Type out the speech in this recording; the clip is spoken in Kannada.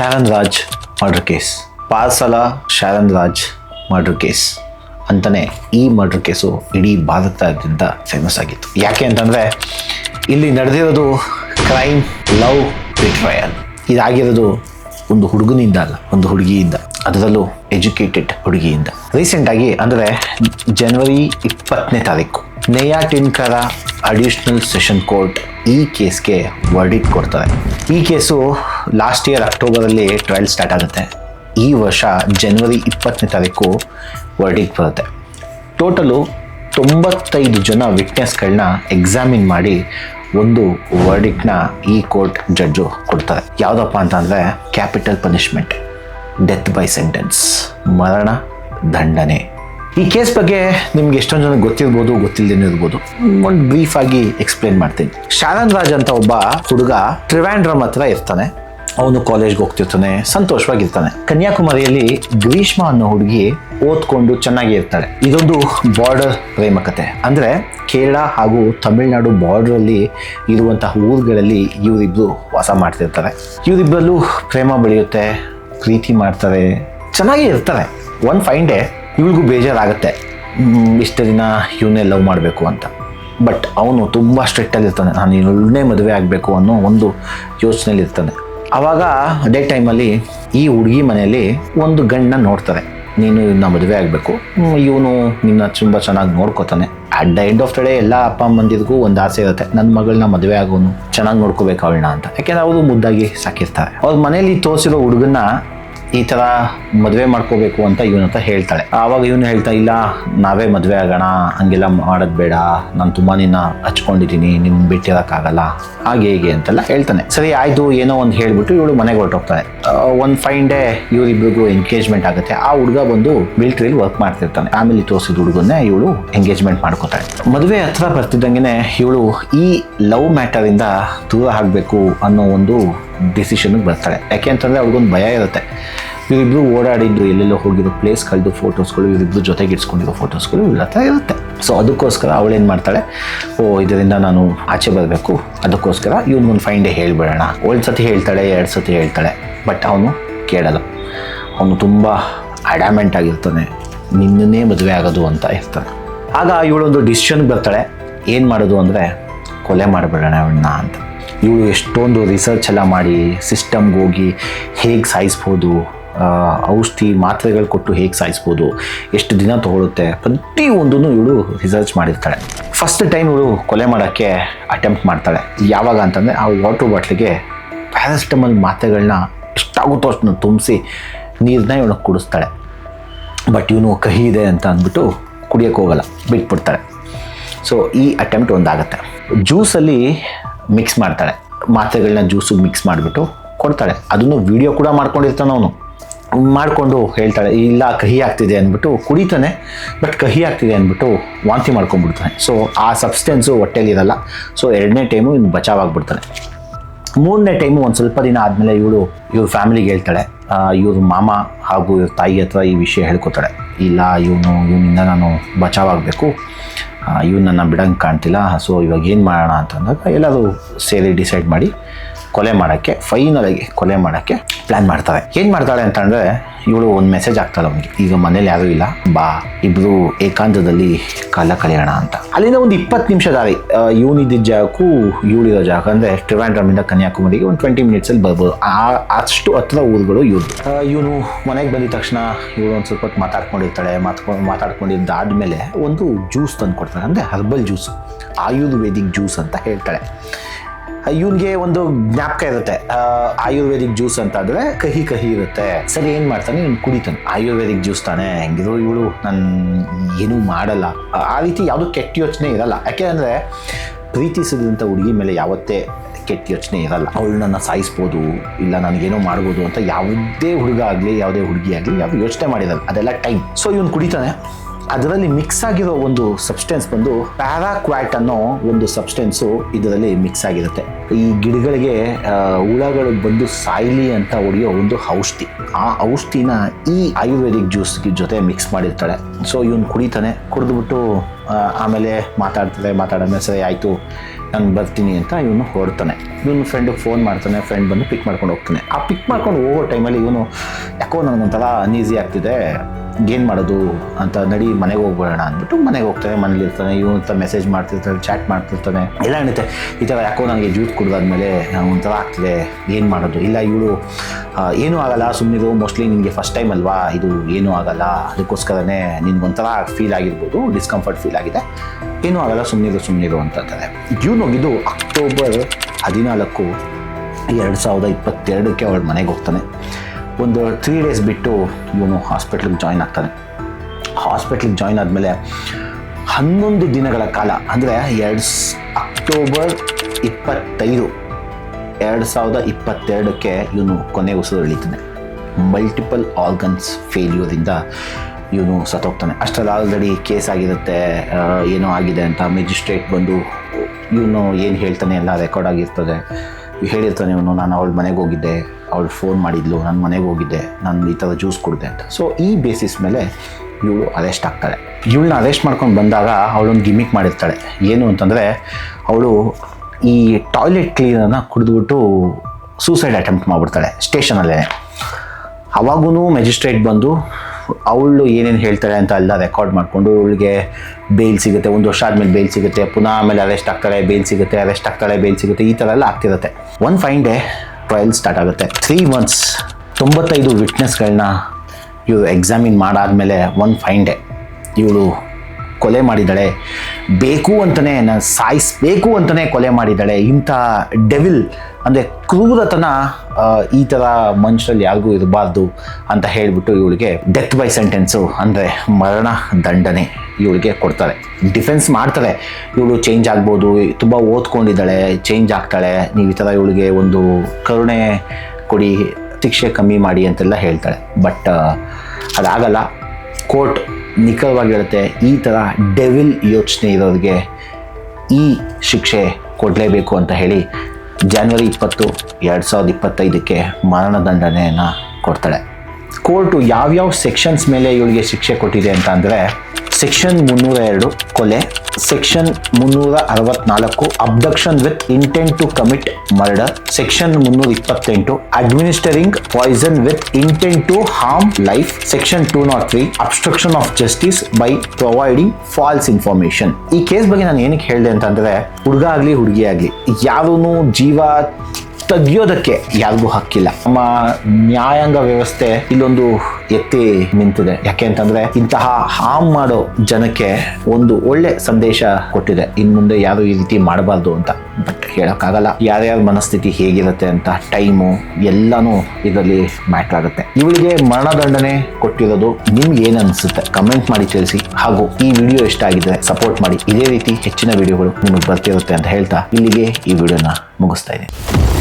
Sharon Raj murder case. Parassala Sharon Raj murder case. ಅಂತಲೇ ಈ ಮರ್ಡರ್ ಕೇಸು ಇಡೀ ಭಾರತದಿಂದ ಫೇಮಸ್ ಆಗಿತ್ತು. ಯಾಕೆ ಅಂತಂದರೆ, ಇಲ್ಲಿ ನಡೆದಿರೋದು ಕ್ರೈಮ್ ಲವ್ ಬಿಟ್ರಯಲ್ ಇದಾಗಿರೋದು ಒಂದು ಹುಡುಗನಿಂದ ಅಲ್ಲ, ಒಂದು ಹುಡುಗಿಯಿಂದ. ಅದರಲ್ಲೂ ಎಜುಕೇಟೆಡ್ ಹುಡುಗಿಯಿಂದ. ರೀಸೆಂಟಾಗಿ ಅಂದರೆ ಜನವರಿ ಇಪ್ಪತ್ತನೇ ತಾರೀಕು ನೇಯಾಟಿನ್ಕರ ಅಡಿಷನಲ್ ಸೆಷನ್ ಕೋರ್ಟ್ ಈ ಕೇಸ್ಗೆ ವರ್ಡಿಟ್ ಕೊಡ್ತಾರೆ. ಈ ಕೇಸು ಲಾಸ್ಟ್ ಇಯರ್ ಅಕ್ಟೋಬರಲ್ಲಿ ಟ್ರಯಲ್ ಸ್ಟಾರ್ಟ್ ಆಗುತ್ತೆ. ಈ ವರ್ಷ ಜನವರಿ ಇಪ್ಪತ್ತನೇ ತಾರೀಕು ವರ್ಡಿಗೆ ಬರುತ್ತೆ. ಟೋಟಲು ತೊಂಬತ್ತೈದು ಜನ ವಿಟ್ನೆಸ್ಗಳನ್ನ ಎಕ್ಸಾಮಿನ್ ಮಾಡಿ ಒಂದು ವರ್ಡಿಕ್ನ ಈ ಕೋರ್ಟ್ ಜಡ್ಜು ಕೊಡ್ತಾರೆ. ಯಾವುದಪ್ಪ ಅಂತಂದರೆ capital punishment death by sentence ಮರಣ ದಂಡನೆ. ಈ ಕೇಸ್ ಬಗ್ಗೆ ನಿಮ್ಗೆ ಎಷ್ಟೊಂದು ಜನ ಗೊತ್ತಿರ್ಬೋದು ಗೊತ್ತಿಲ್ಲದೇನೂ ಇರ್ಬೋದು. ಒಂದು ಬ್ರೀಫ್ ಆಗಿ ಎಕ್ಸ್ಪ್ಲೇನ್ ಮಾಡ್ತೀನಿ. ಶಾರನ್ ರಾಜ್ ಅಂತ ಒಬ್ಬ ಹುಡುಗ ತ್ರಿವ್ಯಾಂಡ್ರಮ್ ಹತ್ರ ಇರ್ತಾನೆ. ಅವನು ಕಾಲೇಜ್ಗೆ ಹೋಗ್ತಿರ್ತಾನೆ, ಸಂತೋಷವಾಗಿರ್ತಾನೆ. ಕನ್ಯಾಕುಮಾರಿಯಲ್ಲಿ ಗ್ರೀಷ್ಮ ಅನ್ನೋ ಹುಡುಗಿ ಓದ್ಕೊಂಡು ಚೆನ್ನಾಗಿ ಇರ್ತಾಳೆ. ಇದೊಂದು ಬಾರ್ಡರ್ ಪ್ರೇಮ ಕತೆ ಅಂದರೆ ಕೇರಳ ಹಾಗೂ ತಮಿಳುನಾಡು ಬಾರ್ಡ್ರಲ್ಲಿ ಇರುವಂತಹ ಊರುಗಳಲ್ಲಿ ಇವರಿಬ್ರು ವಾಸ ಮಾಡ್ತಿರ್ತಾರೆ. ಇವರಿಬ್ಬರಲ್ಲೂ ಪ್ರೇಮ ಬೆಳೆಯುತ್ತೆ, ಪ್ರೀತಿ ಮಾಡ್ತಾರೆ, ಚೆನ್ನಾಗೇ ಇರ್ತಾರೆ. ಒನ್ ಫೈನ್ ಡೇ ಇವ್ರಿಗೂ ಬೇಜಾರಾಗುತ್ತೆ. ಇಷ್ಟು ದಿನ ಇವನ್ನೇ ಲವ್ ಮಾಡಬೇಕು ಅಂತ. ಬಟ್ ಅವನು ತುಂಬ ಸ್ಟ್ರಿಕ್ಟಲ್ಲಿರ್ತಾನೆ ನಾನು ಇವಳನ್ನೇ ಮದುವೆ ಆಗಬೇಕು ಅನ್ನೋ ಒಂದು ಯೋಚನೆಯಲ್ಲಿ ಇರ್ತಾನೆ ಆವಾಗ ಅದೇ ಟೈಮಲ್ಲಿ ಈ ಹುಡುಗಿ ಮನೆಯಲ್ಲಿ ಒಂದು ಗಂಡನ ನೋಡ್ತಾರೆ. ನೀನು ಇವನ್ನ ಮದುವೆ ಆಗಬೇಕು. ಇವನು ನಿನ್ನ ತುಂಬ ಚೆನ್ನಾಗಿ ನೋಡ್ಕೋತಾನೆ. At the end of the day ಎಲ್ಲ ಅಪ್ಪ ಅಮ್ಮಂದಿರಿಗೂ ಒಂದು ಆಸೆ ಇರುತ್ತೆ. ನನ್ನ ಮಗಳನ್ನ ಮದುವೆ ಆಗೋನು, ಚೆನ್ನಾಗಿ ನೋಡ್ಕೋಬೇಕು ಅವಳನ್ನ ಅಂತ. ಯಾಕೆಂದ್ರೆ ಅವರು ಮುದ್ದಾಗಿ ಸಾಕಿರ್ತಾರೆ. ಅವ್ರ ಮನೇಲಿ ತೋರಿಸಿರೋ ಹುಡುಗನ್ನ ಈ ಥರ ಮದುವೆ ಮಾಡ್ಕೋಬೇಕು ಅಂತ ಇವನ ಹತ್ರ ಹೇಳ್ತಾಳೆ. ಆವಾಗ ಇವನು ಹೇಳ್ತಾ, ಇಲ್ಲ, ನಾವೇ ಮದುವೆ ಆಗೋಣ, ಹಂಗೆಲ್ಲ ಮಾಡೋದು ಬೇಡ. ನಾನು ತುಂಬಾ ನಿನ್ನ ಹಚ್ಕೊಂಡಿದ್ದೀನಿ ನಿನ್ನ ಬಿಟ್ಟಿರೋಕ್ಕಾಗಲ್ಲ. ಹಾಗೆ ಹೇಗೆ ಅಂತೆಲ್ಲ ಹೇಳ್ತಾನೆ. ಸರಿ, ಆಯಿತು, ಏನೋ ಒಂದು ಹೇಳಿಬಿಟ್ಟು ಇವಳು ಮನೆಗೆ ಹೊರಟೋಗ್ತಾನೆ ಒಂದು ಫೈನ್ ಡೇ ಇವರಿಬ್ರಿಗೂ ಎಂಗೇಜ್ಮೆಂಟ್ ಆಗುತ್ತೆ. ಆ ಹುಡುಗ ಬಂದು ಮಿಲಿಟರಿಲಿ ವರ್ಕ್ ಮಾಡ್ತಿರ್ತಾನೆ. ಫ್ಯಾಮಿಲಿ ತೋರಿಸಿದ ಹುಡುಗನ್ನೇ ಇವಳು ಎಂಗೇಜ್ಮೆಂಟ್ ಮಾಡ್ಕೋತಾಳೆ. ಮದುವೆ ಹತ್ರ ಬರ್ತಿದ್ದಂಗೆ ಇವಳು ಈ ಲವ್ ಮ್ಯಾಟರಿಂದ ದೂರ ಆಗಬೇಕು ಅನ್ನೋ ಒಂದು ಡಿಸಿಷನ್ಗೆ ಬರ್ತಾಳೆ. ಯಾಕೆ ಅಂತಂದರೆ ಅವ್ಳಿಗೊಂದು ಭಯ ಇರುತ್ತೆ. ಇವರಿಬ್ರು ಓಡಾಡಿದ್ದು, ಎಲ್ಲೆಲ್ಲೋ ಹೋಗಿರೋ ಕಳೆದು ಫೋಟೋಸ್ಗಳು ಇವರಿಬ್ರು ಜೊತೆಗೆ ಇಡ್ಸ್ಕೊಂಡಿರೋ ಫೋಟೋಸ್ಗಳು ಇವ್ರ ಹತ್ರ ಇರುತ್ತೆ. ಸೊ ಅದಕ್ಕೋಸ್ಕರ ಅವಳೇನು ಮಾಡ್ತಾಳೆ? ಓ, ಇದರಿಂದ ನಾನು ಆಚೆ ಬರಬೇಕು. ಅದಕ್ಕೋಸ್ಕರ ಒಂದು ಫೈನ್ ಡೇ ಹೇಳಿಬಿಡೋಣ. ಒಂದು ಸತಿ ಹೇಳ್ತಾಳೆ, ಎರಡು ಸತಿ ಹೇಳ್ತಾಳೆ. ಬಟ್ ಅವನು ಕೇಳಲ್ಲ. ಅವನು ತುಂಬ ಅಡ್ಯಾಮೆಂಟ್ ಆಗಿರ್ತಾನೆ. ನಿನ್ನನ್ನೇ ಮದುವೆ ಆಗೋದು ಅಂತ ಇರ್ತಾನೆ. ಆಗ ಇವಳೊಂದು ಡಿಸಿಷನ್ಗೆ ಬರ್ತಾಳೆ. ಏನು ಮಾಡೋದು ಅಂದರೆ, ಕೊಲೆ ಮಾಡಿಬಿಡೋಣ ಅವಳನ್ನ ಅಂತ. ಇವಳು ಎಷ್ಟೊಂದು ರಿಸರ್ಚ್ ಎಲ್ಲ ಮಾಡಿ ಸಿಸ್ಟಮ್ಗೆ ಹೋಗಿ ಹೇಗೆ ಸಾಯಿಸ್ಬೋದು ಔಷಧಿ ಮಾತ್ರೆಗಳು ಕೊಟ್ಟು ಹೇಗೆ ಸಾಯಿಸ್ಬೋದು, ಎಷ್ಟು ದಿನ ತೊಗೊಳುತ್ತೆ ಪ್ರತಿಯೊಂದೂ ಇವಳು ರಿಸರ್ಚ್ ಮಾಡಿರ್ತಾಳೆ. ಫಸ್ಟ್ ಟೈಮ್ ಇವಳು ಕೊಲೆ ಮಾಡೋಕ್ಕೆ ಅಟೆಂಪ್ಟ್ ಮಾಡ್ತಾಳೆ. ಯಾವಾಗ ಅಂತಂದರೆ ಆ ವಾಟರ್ ಬಾಟ್ಲಿಗೆ ಪ್ಯಾರಾಸಿಟಮಲ್ ಮಾತ್ರೆಗಳನ್ನ ಎಷ್ಟಾಗುತ್ತೋ ಅಷ್ಟನ್ನ ತುಂಬಿಸಿ ನೀರನ್ನ ಇವಳು ಕುಡಿಸ್ತಾಳೆ. ಬಟ್ ಇವನು ಕಹಿ ಇದೆ ಅಂತ ಅಂದ್ಬಿಟ್ಟು ಕುಡಿಯೋಕ್ಕೆ ಹೋಗಲ್ಲ, ಬಿಟ್ಬಿಡ್ತಾಳೆ. ಸೊ ಈ ಅಟೆಂಪ್ಟ್ ಒಂದಾಗತ್ತೆ. ಜ್ಯೂಸಲ್ಲಿ ಮಿಕ್ಸ್ ಮಾಡ್ತಾಳೆ ಮಾತ್ರೆಗಳನ್ನ ಜ್ಯೂಸು ಮಿಕ್ಸ್ ಮಾಡಿಬಿಟ್ಟು ಕೊಡ್ತಾಳೆ. ಅದನ್ನು ವಿಡಿಯೋ ಕೂಡ ಮಾಡ್ಕೊಂಡಿರ್ತಾನೆ ಅವನು. ಮಾಡಿಕೊಂಡು ಹೇಳ್ತಾಳೆ, ಇಲ್ಲ, ಕಹಿ ಆಗ್ತಿದೆ ಅಂದ್ಬಿಟ್ಟು ಕುಡಿತಾನೆ. ಬಟ್ ಕಹಿ ಆಗ್ತಿದೆ ಅಂದ್ಬಿಟ್ಟು ವಾಂತಿ ಮಾಡ್ಕೊಂಡ್ಬಿಡ್ತಾನೆ. ಸೊ ಆ ಸಬ್ಸ್ಟೆನ್ಸು ಹೊಟ್ಟೆಲಿರಲ್ಲ. ಸೊ ಎರಡನೇ ಟೈಮು ಇನ್ನು ಬಚಾವಾಗ್ಬಿಡ್ತಾನೆ. ಮೂರನೇ ಟೈಮು ಒಂದು ಸ್ವಲ್ಪ ದಿನ ಆದಮೇಲೆ ಇವಳು, ಇವ್ರ ಫ್ಯಾಮಿಲಿಗೆ ಹೇಳ್ತಾಳೆ ಇವ್ರ ಮಾಮ ಹಾಗೂ ಇವ್ರ ತಾಯಿ ಹತ್ರ ಈ ವಿಷಯ ಹೇಳ್ಕೊತಾಳೆ. ಇಲ್ಲ, ಇವನು, ಇವನಿಂದ ನಾನು ಬಚಾವಾಗಬೇಕು. ಇವ್ನು ನಾನು ಬಿಡಂಗೆ ಕಾಣ್ತಿಲ್ಲ ಸೊ ಇವಾಗ ಏನು ಮಾಡೋಣ ಅಂತಂದಾಗ ಎಲ್ಲರೂ ಸೇರಿ ಡಿಸೈಡ್ ಮಾಡಿ ಕೊಲೆ ಮಾಡೋಕ್ಕೆ ಫೈನಲಾಗಿ ಕೊಲೆ ಮಾಡೋಕ್ಕೆ ಪ್ಲ್ಯಾನ್ ಮಾಡ್ತಾರೆ ಏನು ಮಾಡ್ತಾಳೆ ಅಂತಂದರೆ ಇವಳು ಒಂದು ಮೆಸೇಜ್ ಆಗ್ತಾಳೆ ಅವನಿಗೆ. ಈಗ ಮನೇಲಿ ಯಾರೂ ಇಲ್ಲ, ಬಾ ಇಬ್ಬರು ಏಕಾಂತದಲ್ಲಿ ಕಾಲ ಕಳೆಯೋಣ ಅಂತ. ಅಲ್ಲಿಂದ ಒಂದು ಇಪ್ಪತ್ತು ನಿಮಿಷ ದಾರಿ. ಇವನಿದ್ದ ಜಾಗಕ್ಕೂ ಇವಳಿರೋ ಜಾಗ ಅಂದರೆ ಟ್ರಿವಾಂಡ್ರಮಿಂದ ಕನ್ಯಾಕುಮಾರಿಗೆ ಒಂದು ಟ್ವೆಂಟಿ ಮಿನಿಟ್ಸಲ್ಲಿ ಬರ್ಬೋದು. ಆ- ಅಷ್ಟು ಹತ್ರ ಊರುಗಳು ಇವ್ರದ್ದು ಇವನು ಮನೆಗೆ ಬಂದಿದ ತಕ್ಷಣ ಇವಳು ಒಂದು ಸ್ವಲ್ಪ ಹೊತ್ತು ಮಾತಾಡ್ಕೊಂಡಿರ್ತಾಳೆ. ಮಾತ್ಕೊಂಡು ಮಾತಾಡ್ಕೊಂಡಿದ್ದಾದ್ಮೇಲೆ ಒಂದು ಜ್ಯೂಸ್ ತಂದು ಕೊಡ್ತಾಳೆ ಅಂದರೆ ಹರ್ಬಲ್ ಜ್ಯೂಸು ಆಯುರ್ವೇದಿಕ್ ಜ್ಯೂಸ್ ಅಂತ ಹೇಳ್ತಾಳೆ. ಇವನಿಗೆ ಒಂದು ಜ್ಞಾಪಕ ಇರುತ್ತೆ. ಆಯುರ್ವೇದಿಕ್ ಜ್ಯೂಸ್ ಅಂತ ಆದರೆ ಕಹಿ ಕಹಿ ಇರುತ್ತೆ. ಸರಿ, ಏನು ಮಾಡ್ತಾನೆ? ಇವ್ನು ಕುಡಿತಾನೆ. ಆಯುರ್ವೇದಿಕ್ ಜ್ಯೂಸ್ ತಾನೆ. ಹೆಂಗಿದ್ರು ಇವಳು ನಾನು ಏನೂ ಮಾಡಲ್ಲ. ಆ- ಆ ರೀತಿ ಯಾವುದೂ ಕೆಟ್ಟ ಯೋಚನೆ ಇರಲ್ಲ. ಯಾಕೆ ಅಂದ್ರೆ ಪ್ರೀತಿಸಿದಂಥ ಹುಡುಗಿ ಮೇಲೆ ಯಾವತ್ತೇ ಕೆಟ್ಟ ಯೋಚನೆ ಇರಲ್ಲ. ಅವಳು ನನ್ನ ಸಾಯಿಸ್ಬೋದು, ಇಲ್ಲ ನನಗೇನೋ ಮಾಡ್ಬೋದು ಅಂತ ಯಾವುದೇ ಹುಡುಗ ಆಗಲಿ, ಯಾವುದೇ ಹುಡುಗಿ ಆಗಲಿ ಯಾವ ಯೋಚನೆ ಮಾಡಿರಲ್ಲ. ಅದೆಲ್ಲ ಟೈಮ್. ಸೊ ಇವನು ಕುಡಿತಾನೆ. ಅದರಲ್ಲಿ ಮಿಕ್ಸ್ ಆಗಿರೋ ಒಂದು ಸಬ್ಸ್ಟೆನ್ಸ್ ಬಂದು ಪ್ಯಾರಾಕ್ವಾಟ್ ಅನ್ನೋ ಒಂದು ಸಬ್ಸ್ಟೆನ್ಸು ಇದರಲ್ಲಿ ಮಿಕ್ಸ್ ಆಗಿರುತ್ತೆ. ಈ ಗಿಡಗಳಿಗೆ ಹುಳಗಳು ಬಂದು ಸಾಯ್ಲಿ ಅಂತ ಹೊಡೆಯೋ ಒಂದು ಔಷಧಿ. ಆ ಔಷಧಿನ ಈ ಆಯುರ್ವೇದಿಕ್ ಜ್ಯೂಸ್ ಜೊತೆ ಮಿಕ್ಸ್ ಮಾಡಿರ್ತಾಳೆ. ಸೊ ಇವನು ಕುಡಿತಾನೆ, ಕುಡಿದ್ಬಿಟ್ಟು ಆಮೇಲೆ ಮಾತಾಡ್ತಾರೆ ಮಾತಾಡೋದ್ಮೇಲೆ ಸರಿ ಆಯಿತು, ನಾನು ಬರ್ತೀನಿ ಅಂತ ಇವನು ಹೊರಡ್ತಾನೆ. ಇವನು ಫ್ರೆಂಡಿಗೆ ಫೋನ್ ಮಾಡ್ತಾನೆ ಫ್ರೆಂಡ್ ಬಂದು ಪಿಕ್ ಮಾಡ್ಕೊಂಡು ಹೋಗ್ತಾನೆ. ಆ ಪಿಕ್ ಮಾಡ್ಕೊಂಡು ಹೋಗೋ ಟೈಮಲ್ಲಿ ಇವನು, ಯಾಕೋ ನನಗೊಂಥರ ಅನ್ಈಸಿ ಆಗ್ತಿದೆ ಏನು ಮಾಡೋದು ಅಂತ ನಡಿ ಮನೆಗೆ ಹೋಗ್ಬೇಡ ಅಂದ್ಬಿಟ್ಟು ಮನೆಗೆ ಹೋಗ್ತಾನೆ, ಮನೇಲಿ ಇರ್ತಾನೆ, ಇವನು ಅಂತ ಮೆಸೇಜ್ ಮಾಡ್ತಿರ್ತಾನೆ ಚಾಟ್ ಮಾಡ್ತಿರ್ತಾನೆ. ಎಲ್ಲ ಹೇಳುತ್ತೆ, ಈ ಥರ ಯಾಕೋ ನನಗೆ ಜ್ಯೂಸ್ ಕುಡ್ದಾದ್ಮೇಲೆ ನನಗೆ ಒಂಥರ ಆಗ್ತಿದೆ, ಏನು ಮಾಡೋದು? ಇಲ್ಲ ಇವಳು ಏನೂ ಆಗಲ್ಲ ಸುಮ್ಮನಿರು ಮೋಸ್ಟ್ಲಿ ನಿನಗೆ ಫಸ್ಟ್ ಟೈಮ್ ಅಲ್ವಾ? ಇದು ಏನೂ ಆಗಲ್ಲ, ಅದಕ್ಕೋಸ್ಕರನೇ ನಿನ್ಗೊಂಥರ ಫೀಲ್ ಆಗಿರ್ಬೋದು ಡಿಸ್ಕಂಫರ್ಟ್ ಫೀಲ್ ಆಗಿದೆ. ಏನೂ ಆಗಲ್ಲ ಸುಮ್ಮನಿರು ಸುಮ್ಮನಿರು ಅಂತಂತಾರೆ ಜೂನ್ ಹೋಗಿದ್ದು ಅಕ್ಟೋಬರ್ ಹದಿನಾಲ್ಕು, ಎರಡು ಸಾವಿರದ ಇಪ್ಪತ್ತೆರಡಕ್ಕೆ ಅವಳ ಮನೆಗೆ ಹೋಗ್ತಾನೆ. ಒಂದು ತ್ರೀ ಡೇಸ್ ಬಿಟ್ಟು ಇವನು ಹಾಸ್ಪಿಟ್ಲಿಗೆ ಜಾಯ್ನ್ ಆಗ್ತಾನೆ. ಹಾಸ್ಪಿಟ್ಲಿಗೆ ಜಾಯ್ನ್ ಆದಮೇಲೆ ಹನ್ನೊಂದು ದಿನಗಳ ಕಾಲ, ಅಂದರೆ ಎರಡು ಅಕ್ಟೋಬರ್ ಇಪ್ಪತ್ತೈದು, ಎರಡು ಸಾವಿರದ ಇಪ್ಪತ್ತೆರಡಕ್ಕೆ ಇವನು ಕೊನೆ ಉಸಿರು ಎಳಿತಾನೆ. ಮಲ್ಟಿಪಲ್ ಆರ್ಗನ್ಸ್ ಫೇಲ್ಯೂರಿಂದ ಇವನು ಸತ್ತೋಗ್ತಾನೆ. ಅಷ್ಟರಲ್ಲಿ ಆಲ್ರೆಡಿ ಕೇಸ್ ಆಗಿರುತ್ತೆ ಏನೋ ಆಗಿದೆ ಅಂತ ಮೆಜಿಸ್ಟ್ರೇಟ್ ಬಂದು ಇವನು ಏನು ಹೇಳ್ತಾನೆ ಎಲ್ಲ ರೆಕಾರ್ಡ್ ಆಗಿರ್ತದೆ. ಹೇಳಿರ್ತಾನೆ ಇವನು ನಾನು ಅವಳ ಮನೆಗೆ ಹೋಗಿದ್ದೆ, ಅವಳು ಫೋನ್ ಮಾಡಿದ್ಲು ನನ್ನ ಮನೆಗೆ ಹೋಗಿದ್ದೆ, ನಾನು ಈ ಥರ ಜ್ಯೂಸ್ ಕೊಡಿದೆ ಅಂತ. ಸೊ ಈ ಬೇಸಿಸ್ ಮೇಲೆ ಇವಳು ಅರೆಸ್ಟ್ ಆಗ್ತಾಳೆ. ಇವಳನ್ನ ಅರೆಸ್ಟ್ ಮಾಡ್ಕೊಂಡು ಬಂದಾಗ ಅವಳೊಂದು ಗಿಮಿಕ್ ಮಾಡಿರ್ತಾಳೆ. ಏನು ಅಂತಂದರೆ, ಅವಳು ಈ ಟಾಯ್ಲೆಟ್ ಕ್ಲೀನನ್ನು ಕುಡಿದ್ಬಿಟ್ಟು ಸೂಸೈಡ್ ಅಟೆಂಪ್ಟ್ ಮಾಡಿಬಿಡ್ತಾಳೆ ಸ್ಟೇಷನಲ್ಲೇ ಅವಾಗೂ ಮೆಜಿಸ್ಟ್ರೇಟ್ ಬಂದು ಅವಳು ಏನೇನು ಹೇಳ್ತಾಳೆ ಅಂತ ಎಲ್ಲ ರೆಕಾರ್ಡ್ ಮಾಡಿಕೊಂಡು ಅವಳಿಗೆ ಬೇಲ್ ಸಿಗುತ್ತೆ, ಒಂದು ವರ್ಷ ಆದಮೇಲೆ ಬೇಲ್ ಸಿಗುತ್ತೆ, ಪುನಃ ಆಮೇಲೆ ಅರೆಸ್ಟ್ ಆಗ್ತಾಳೆ ಬೇಲ್ ಸಿಗುತ್ತೆ ಅರೆಸ್ಟ್ ಆಗ್ತಾಳೆ ಬೇಲ್ ಸಿಗುತ್ತೆ, ಈ ಥರ ಎಲ್ಲ ಆಗ್ತಿರುತ್ತೆ. One fine day trial start ಆಗುತ್ತೆ. ತ್ರೀ ಮಂತ್ಸ್ ತೊಂಬತ್ತೈದು ವಿಟ್ನೆಸ್ಗಳನ್ನ ಇವರು ಎಕ್ಸಾಮಿನ್ ಮಾಡಾದಮೇಲೆ ಒನ್ ಫೈನ್ ಡೇ ಇವಳು ಕೊಲೆ ಮಾಡಿದ್ದಾಳೆ. ಬೇಕು ಅಂತಲೇ ಸಾಯಿಸಬೇಕು ಅಂತಲೇ ಕೊಲೆ ಮಾಡಿದ್ದಾಳೆ. ಇಂಥ ಡೆವಿಲ್ ಅಂದರೆ ಕ್ರೂರತನ ಈ ಥರ ಮನುಷ್ಯರಲ್ಲಿ ಯಾರಿಗೂ ಇರಬಾರ್ದು ಅಂತ ಹೇಳಿಬಿಟ್ಟು ಇವಳಿಗೆ ಡೆತ್ ಬೈ ಸೆಂಟೆನ್ಸು ಅಂದರೆ ಮರಣ ದಂಡನೆ ಇವಳಿಗೆ ಕೊಡ್ತಾರೆ. ಡಿಫೆನ್ಸ್ ಮಾಡ್ತಾರೆ. ಇವಳು ಚೇಂಜ್ ಆಗ್ಬೋದು, ತುಂಬ ಓದ್ಕೊಂಡಿದ್ದಾಳೆ ಚೇಂಜ್ ಆಗ್ತಾಳೆ. ನೀವು ಈ ಥರ ಇವಳಿಗೆ ಒಂದು ಕರುಣೆ ಕೊಡಿ ಶಿಕ್ಷೆ ಕಮ್ಮಿ ಮಾಡಿ ಅಂತೆಲ್ಲ ಹೇಳ್ತಾಳೆ. ಬಟ್ ಅದಾಗಲ್ಲ. ಕೋರ್ಟ್ ನಿಖರವಾಗಿ ಹೇಳುತ್ತೆ ಈ ಥರ ಡೆವಿಲ್ ಯೋಚನೆ ಇರೋರಿಗೆ ಈ ಶಿಕ್ಷೆ ಕೊಡಲೇಬೇಕು ಅಂತ ಹೇಳಿ ಜಾನ್ವರಿ ಇಪ್ಪತ್ತು, ಎರಡು ಸಾವಿರದ ಇಪ್ಪತ್ತೈದಕ್ಕೆ ಮರಣದಂಡನೆಯನ್ನು ಕೊಡ್ತಾಳೆ. ಕೋರ್ಟು ಯಾವ್ಯಾವ ಸೆಕ್ಷನ್ಸ್ ಮೇಲೆ ಇವಳಿಗೆ ಶಿಕ್ಷೆ ಕೊಟ್ಟಿದೆ ಅಂತ ಅಂದರೆ ಸೆಕ್ಷನ್ ಮುನ್ನೂರ ಎರಡು ಕೊಲೆ ಸೆಕ್ಷನ್ ಮುನ್ನೂರ ಅರವತ್ನಾಲ್ಕು abduction with intent to commit murder section ಮುನ್ನೂರ ಇಪ್ಪತ್ತೆಂಟು administering poison with intent to harm life section two not three obstruction of justice by providing false information ಈ ಕೇಸ್ ಬಗ್ಗೆ ನಾನು ಏನಕ್ಕೆ ಹೇಳಿದೆ ಅಂತಂದ್ರೆ ಹುಡುಗ ಆಗಲಿ, ಹುಡುಗಿ ಆಗಲಿ ಯಾರೂ ಜೀವ ತೆಗಿಯೋದಕ್ಕೆ ಯಾರಿಗೂ ಹಕ್ಕಿಲ್ಲ. ನಮ್ಮ ನ್ಯಾಯಾಂಗ ವ್ಯವಸ್ಥೆ ಇಲ್ಲೊಂದು ಎತ್ತಿ ನಿಂತಿದೆ. ಯಾಕೆ ಅಂತಂದ್ರೆ ಇಂತಹ ಹಾಮ್ ಮಾಡೋ ಜನಕ್ಕೆ ಒಂದು ಒಳ್ಳೆ ಸಂದೇಶ ಕೊಟ್ಟಿದೆ. ಇನ್ ಮುಂದೆ ಯಾರು ಈ ರೀತಿ ಮಾಡಬಾರ್ದು ಅಂತ. ಬಟ್ ಹೇಳೋಕ್ಕಾಗಲ್ಲ. ಯಾರ್ಯಾರ ಮನಸ್ಥಿತಿ ಹೇಗಿರುತ್ತೆ ಅಂತ, ಟೈಮು ಎಲ್ಲಾನು ಇದರಲ್ಲಿ ಮ್ಯಾಟ್ರ್ ಆಗುತ್ತೆ. ಇವಳಿಗೆ ಮರಣದಂಡನೆ ಕೊಟ್ಟಿರೋದು ನಿಮ್ಗೆ ಏನ್ ಅನ್ಸುತ್ತೆ ಕಮೆಂಟ್ ಮಾಡಿ ತಿಳಿಸಿ. ಹಾಗೂ ಈ ವಿಡಿಯೋ ಇಷ್ಟ ಆಗಿದ್ರೆ ಸಪೋರ್ಟ್ ಮಾಡಿ. ಇದೇ ರೀತಿ ಹೆಚ್ಚಿನ ವಿಡಿಯೋಗಳು ನಿಮಗೆ ಬರ್ತಿರುತ್ತೆ ಅಂತ ಹೇಳ್ತಾ ಇಲ್ಲಿಗೆ ಈ ವಿಡಿಯೋನ ಮುಗಿಸ್ತಾ ಇದ್ದೀನಿ.